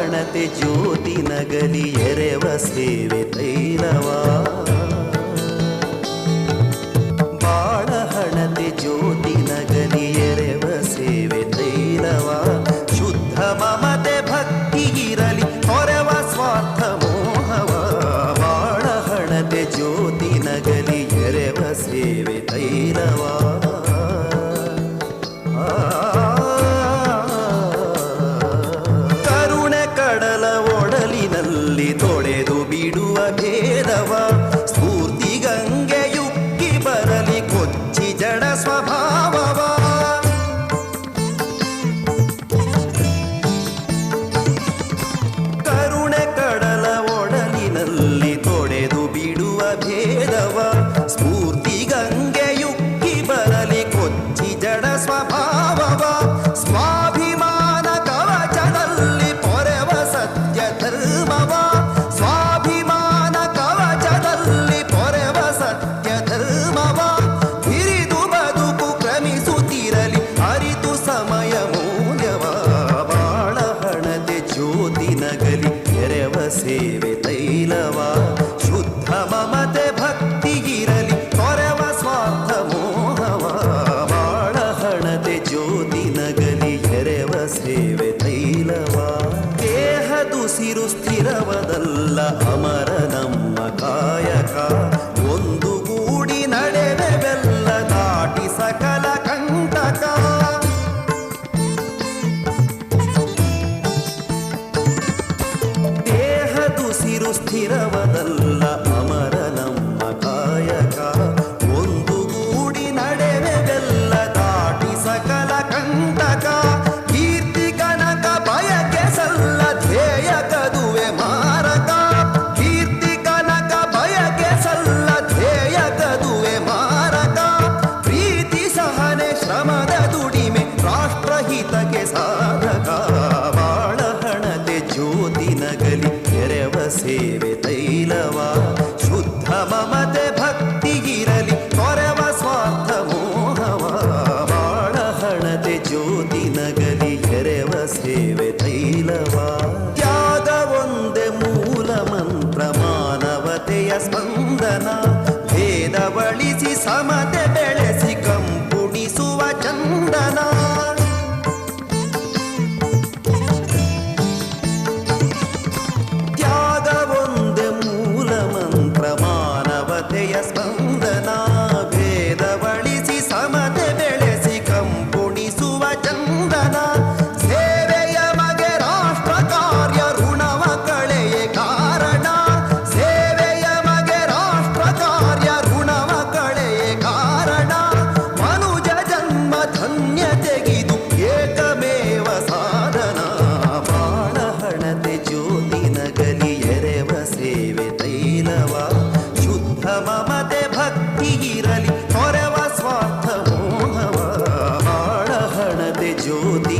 ಹಣತೆ ಜ್ಯೋತಿ ನಗಲಿ ಎರೆವ ಸೇವೆ ತೈಲವಾ ಬಾಳ ಹಣತೆ ಜ್ಯೋತಿ ನಗಲಿ ಎರೆವ ಸೇವೆ ತೈಲವ ಶುದ್ಧ ಮಮತೆ ಭಕ್ತಿ ಇರಲಿ ಹೊರವ ಸ್ವಾರ್ಥ ಮೋಹವ ಬಾಳ ಹಣತೆ ಜ್ಯೋತಿ ನಗಲಿ ಎರೆವ ಸೇವೆ ತೈಲವಾ ತೈಲವ, ಶುದ್ಧ ಮಮತೆ ಇರಲಿ ತೊರೆವ ಸ್ವಾರ್ಥ ಮೋಹವ, ಬಾಳ ಹಣತೆ ಜ್ಯೋತಿ ನಗಲಿ ಎರೆವ ಸೇವೆ ತೈಲವ. ದೇಹದುಸಿರು ಸ್ಥಿರವದಲ್ಲ, ಅಮರ ನಮ್ಮ ಕಾಯಕ స్థిరవదಲ್ಲ ಸೇವೆ ತೈಲವ, ಶುದ್ಧ ಮಮತೆ ಭಕ್ತಿ ಇರಲಿ ತೊರೆವ ಸ್ವಾರ್ಥ ಮೋಹವ ಬಾಳ ಹಣತೆ ಜ್ಯೋತಿ ನಗಲಿ ಕೆರೆವ ಸೇವೆ ತೈಲವ. ತ್ಯಾಗ ಒಂದೇ ಮೂಲ ಮಂತ್ರ ಮಾನವತೆಯ ಸ್ಪಂದನ, ಭೇದ ಬಳಿಸಿ ಸಮತೆ deus as mãos. যদি